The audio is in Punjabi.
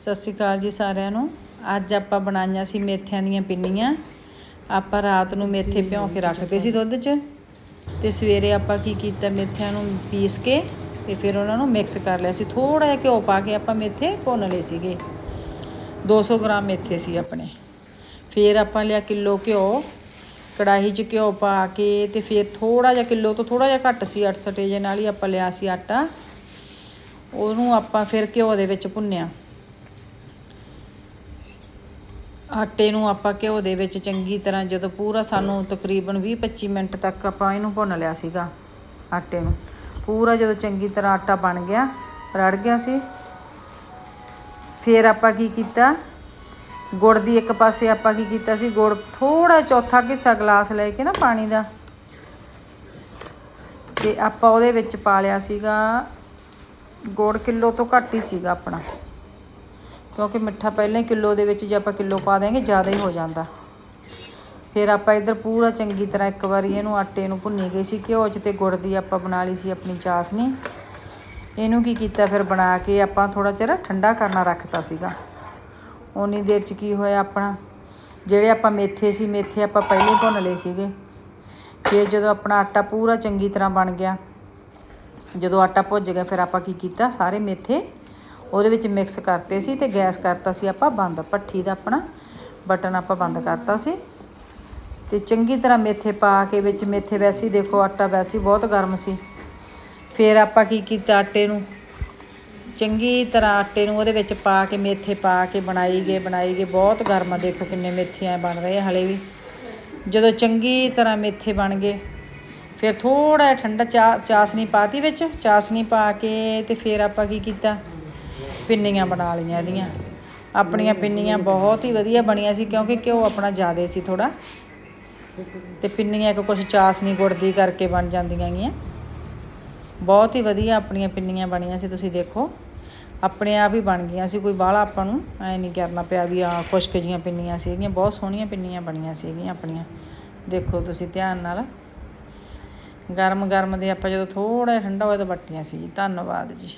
ਸਤਿ ਸ਼੍ਰੀ ਅਕਾਲ ਜੀ ਸਾਰਿਆਂ ਨੂੰ। ਅੱਜ ਆਪਾਂ ਬਣਾਈਆਂ ਸੀ ਮੇਥਿਆਂ ਦੀਆਂ ਪਿੰਨੀਆਂ। ਆਪਾਂ ਰਾਤ ਨੂੰ ਮੇਥੇ ਭਿਉਂ ਕੇ ਰੱਖਦੇ ਸੀ ਦੁੱਧ 'ਚ। ਤੇ ਸਵੇਰੇ ਆਪਾਂ ਕੀ ਕੀਤਾ, ਮੇਥਿਆਂ ਨੂੰ ਪੀਸ ਕੇ ਤੇ ਫਿਰ ਉਹਨਾਂ ਨੂੰ ਮਿਕਸ ਕਰ ਲਿਆ ਸੀ। ਥੋੜਾ ਜਿਹਾ ਘਿਓ ਪਾ ਕੇ ਆਪਾਂ ਮੇਥੇ ਭੁੰਨ ਲਏ ਸੀਗੇ। 200 ਗ੍ਰਾਮ ਮੇਥੇ ਸੀ ਆਪਣੇ। ਫਿਰ ਆਪਾਂ ਲਿਆ ਕਿਲੋ ਘਿਓ। ਕੜਾਹੀ 'ਚ ਘਿਓ ਪਾ ਕੇ ਤੇ ਫਿਰ ਥੋੜਾ ਜਿਹਾ ਕਿਲੋ ਤੋਂ ਥੋੜਾ ਜਿਹਾ ਘੱਟ ਸੀ 8 ਜੇ ਨਾਲ ਹੀ ਆਪਾਂ ਲਿਆ ਸੀ ਆਟਾ। ਉਹਨੂੰ ਆਪਾਂ ਫਿਰ ਘਿਓ ਦੇ ਵਿੱਚ ਭੁੰਨਿਆ। ਆਟੇ ਨੂੰ ਆਪਾਂ ਘਿਓ ਦੇ ਵਿੱਚ ਚੰਗੀ ਤਰ੍ਹਾਂ ਜਦੋਂ ਪੂਰਾ ਸਾਨੂੰ ਤਕਰੀਬਨ 20-25 ਮਿੰਟ ਤੱਕ ਆਪਾਂ ਇਹਨੂੰ ਭੁੰਨ ਲਿਆ ਸੀਗਾ ਆਟੇ ਨੂੰ। ਪੂਰਾ ਜਦੋਂ ਚੰਗੀ ਤਰ੍ਹਾਂ ਆਟਾ ਬਣ ਗਿਆ, ਰੜ ਗਿਆ ਸੀ। ਫਿਰ ਆਪਾਂ ਕੀ ਕੀਤਾ? ਗੁੜ ਦੀ ਇੱਕ ਪਾਸੇ ਆਪਾਂ ਕੀ ਕੀਤਾ ਸੀ? ਗੁੜ ਥੋੜਾ ਚੌਥਾ ਹਿੱਸਾ ਗਲਾਸ ਲੈ ਕੇ ਨਾ ਪਾਣੀ ਦਾ। ਤੇ ਆਪਾਂ ਉਹਦੇ ਵਿੱਚ ਪਾ ਲਿਆ ਸੀਗਾ, ਗੁੜ ਕਿਲੋ ਤੋਂ ਘੱਟ ਹੀ ਸੀਗਾ ਆਪਣਾ। ਕਿਉਂਕਿ ਮਿੱਠਾ ਪਹਿਲਾਂ ਹੀ ਕਿਲੋ ਦੇ ਵਿੱਚ ਜੇ ਆਪਾਂ ਕਿਲੋ ਪਾ ਦੇਂਗੇ ਜ਼ਿਆਦਾ ਹੀ ਹੋ ਜਾਂਦਾ। ਫਿਰ ਆਪਾਂ ਇੱਧਰ ਪੂਰਾ ਚੰਗੀ ਤਰ੍ਹਾਂ ਇੱਕ ਵਾਰੀ ਇਹਨੂੰ ਆਟੇ ਨੂੰ ਭੁੰਨੀ ਗਈ ਸੀ, ਘਿਓ 'ਚ ਤੇ ਗੁੜ ਦੀ ਆਪਾਂ ਬਣਾ ਲਈ ਸੀ ਆਪਣੀ ਚਾਸਨੀ। ਇਹਨੂੰ ਕੀ ਕੀਤਾ ਫਿਰ ਬਣਾ ਕੇ ਆਪਾਂ ਥੋੜਾ ਚਿਰ ਠੰਡਾ ਕਰਨਾ ਰੱਖਤਾ ਸੀਗਾ। ਉਨੀ ਦੇਰ 'ਚ ਕੀ ਹੋਇਆ ਆਪਣਾ? ਜਿਹੜੇ ਆਪਾਂ ਮੇਥੇ ਸੀ, ਮੇਥੇ ਆਪਾਂ ਪਹਿਲੇ ਹੀ ਭੁੰਨ ਲਏ ਸੀਗੇ। ਫਿਰ ਜਦੋਂ ਆਪਣਾ ਆਟਾ ਪੂਰਾ ਚੰਗੀ ਤਰ੍ਹਾਂ ਬਣ ਗਿਆ, ਜਦੋਂ ਆਟਾ ਭੁੱਜ ਗਿਆ, ਫਿਰ ਆਪਾਂ ਕੀ ਕੀਤਾ? ਸਾਰੇ ਮੇਥੇ ਉਹਦੇ ਵਿੱਚ ਮਿਕਸ ਕਰਤੇ ਸੀ ਤੇ ਗੈਸ ਕਰਤਾ ਸੀ ਆਪਾਂ ਬੰਦ। ਭੱਠੀ ਦਾ ਆਪਣਾ ਬਟਨ ਆਪਾਂ ਬੰਦ ਕਰਤਾ ਸੀ। ਤੇ ਚੰਗੀ ਤਰ੍ਹਾਂ ਮੇਥੇ ਪਾ ਕੇ ਵਿੱਚ ਮੇਥੇ ਵੈਸੀ ਦੇਖੋ, ਆਟਾ ਵੈਸੀ ਬਹੁਤ ਗਰਮ ਸੀ। ਫਿਰ ਆਪਾਂ ਕੀ ਕੀਤਾ ਆਟੇ ਨੂੰ? ਚੰਗੀ ਤਰ੍ਹਾਂ ਆਟੇ ਨੂੰ ਉਹਦੇ ਵਿੱਚ ਪਾ ਕੇ ਮੇਥੇ ਪਾ ਕੇ ਬਣਾਈ ਗਏ ਬਣਾਈ ਗਏ। ਬਹੁਤ ਗਰਮ ਆ, ਦੇਖੋ ਕਿੰਨੇ ਮੇਥੀਆਂ ਬਣ ਰਹੇ ਆ ਹਲੇ ਵੀ। ਜਦੋਂ ਚੰਗੀ ਤਰ੍ਹਾਂ ਮੇਥੇ ਬਣ ਗਏ, ਫਿਰ ਥੋੜਾ ਜਿਹਾ ਠੰਡਾ ਚਾ ਚਾਸਨੀ ਪਾਤੀ ਵਿੱਚ। ਚਾਸਨੀ ਪਾ ਕੇ ਤੇ ਫਿਰ ਆਪਾਂ ਕੀ ਕੀਤਾ? ਪਿੰਨੀਆਂ ਬਣਾ ਲਈਆਂ ਇਹਦੀਆਂ। ਆਪਣੀਆਂ ਪਿੰਨੀਆਂ ਬਹੁਤ ਹੀ ਵਧੀਆ ਬਣੀਆਂ ਸੀ, ਕਿਉਂਕਿ ਘਿਓ ਆਪਣਾ ਜ਼ਿਆਦਾ ਸੀ ਥੋੜਾ ਤੇ ਪਿੰਨੀਆਂ ਇੱਕ ਕੁਛ ਚਾਸਨੀ ਗੁੜ ਦੀ ਕਰਕੇ ਬਣ ਜਾਂਦੀਆਂ ਗੀਆਂ ਬਹੁਤ ਹੀ ਵਧੀਆ ਆਪਣੀਆਂ ਪਿੰਨੀਆਂ ਬਣੀਆਂ ਸੀ, ਤੁਸੀਂ ਦੇਖੋ। ਆਪਣੇ ਆਪ ਹੀ ਬਣ ਗਈਆਂ ਸੀ, ਕੋਈ ਬਾਹਲਾ ਆਪਾਂ ਨੂੰ ਐ ਨਹੀਂ ਕਰਨਾ ਪਿਆ ਵੀ ਆ ਖੁਸ਼ਕ ਜੀਆਂ ਪਿੰਨੀਆਂ ਸੀਗੀਆਂ ਬਹੁਤ ਸੋਹਣੀਆਂ ਪਿੰਨੀਆਂ ਬਣੀਆਂ ਸੀਗੀਆਂ ਆਪਣੀਆਂ। ਦੇਖੋ ਤੁਸੀਂ ਧਿਆਨ ਨਾਲ। ਗਰਮ ਗਰਮ ਦੇ ਆਪਾਂ ਜਦੋਂ ਥੋੜਾ ਜਿਹਾ ਠੰਡਾ ਹੋਇਆ ਤਾਂ ਬੱਟੀਆਂ ਸੀ ਜੀ। ਧੰਨਵਾਦ ਜੀ।